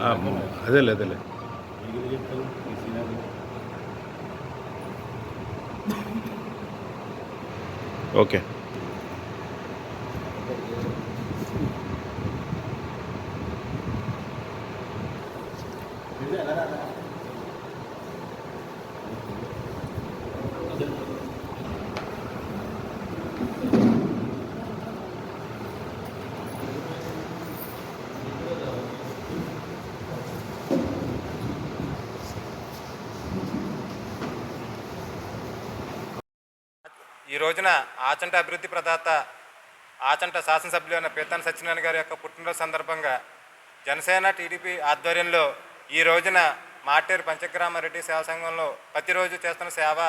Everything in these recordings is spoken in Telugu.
ఆ, అదేలే అదేలే మీకు ఈ రోజున ఆచంట అభివృద్ధి ప్రదాత ఆచంట శాసనసభ్యులు అయిన పీతాన్ సత్యనారాయణ గారి యొక్క పుట్టినరోజు సందర్భంగా జనసేన టీడీపీ ఆధ్వర్యంలో ఈ రోజున మాటేరు పంచగ్రామ రెడ్డి సేవా సంఘంలో ప్రతిరోజు చేస్తున్న సేవ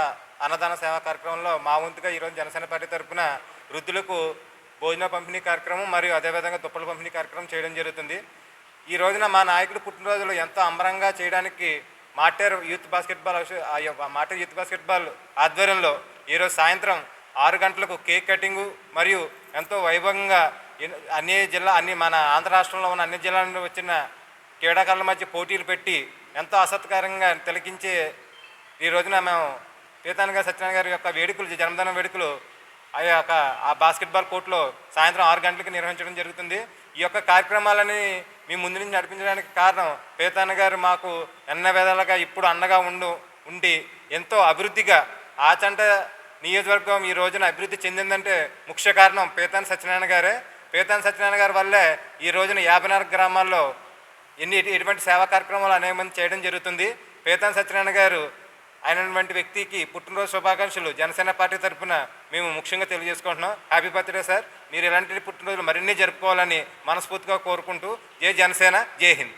అన్నదాన సేవా కార్యక్రమంలో మా వంతుగా ఈరోజు జనసేన పార్టీ తరఫున వృద్ధులకు భోజన పంపిణీ కార్యక్రమం మరియు అదేవిధంగా దుప్పల పంపిణీ కార్యక్రమం చేయడం జరుగుతుంది. ఈ రోజున మా నాయకుడు పుట్టినరోజులు ఎంతో అంబరంగా చేయడానికి Materu youth basketball Materu youth basketball ఆధ్వర్యంలో ఈరోజు సాయంత్రం ఆరు గంటలకు కేక్ కటింగు మరియు ఎంతో వైభవంగా అన్ని జిల్లా అన్ని మన ఆంధ్ర రాష్ట్రంలో ఉన్న అన్ని జిల్లాల నుండి వచ్చిన క్రీడాకారుల మధ్య పోటీలు పెట్టి ఎంతో ఆసక్తికరంగా తిలకించే ఈ రోజున మేము పీతాన్ గారు సత్యనారాయణ గారి యొక్క వేడుకలు జన్మదిన వేడుకలు ఆ యొక్క ఆ బాస్కెట్బాల్ కోర్టులో సాయంత్రం ఆరు గంటలకు నిర్వహించడం జరుగుతుంది. ఈ యొక్క కార్యక్రమాలని మీ ముందు నుంచి నడిపించడానికి కారణం పీతాన్న గారు మాకు ఎన్న విధాలుగా ఇప్పుడు అండగా ఉండు ఉండి ఎంతో అభివృద్ధిగా ఆచంట నియోజకవర్గం ఈ రోజున అభివృద్ధి చెందిందంటే ముఖ్య కారణం పీతాన్ సత్యనారాయణ గారే. పీతాన్ సత్యనారాయణ గారి వల్లే ఈ రోజున యాభై నాలుగు గ్రామాల్లో ఎన్ని ఎటువంటి సేవా కార్యక్రమాలు అనేక మంది చేయడం జరుగుతుంది. పేతాన్ సత్యనారాయణ గారు అయినటువంటి వ్యక్తికి పుట్టినరోజు శుభాకాంక్షలు. జనసేన పార్టీ తరఫున మేము ముఖ్యంగా తెలియజేసుకుంటున్నాం. Happy birthday sir. మీరు ఇలాంటి పుట్టినరోజులు మరిన్ని జరుపుకోవాలని మనస్ఫూర్తిగా కోరుకుంటూ జై జనసేన జై హింద్.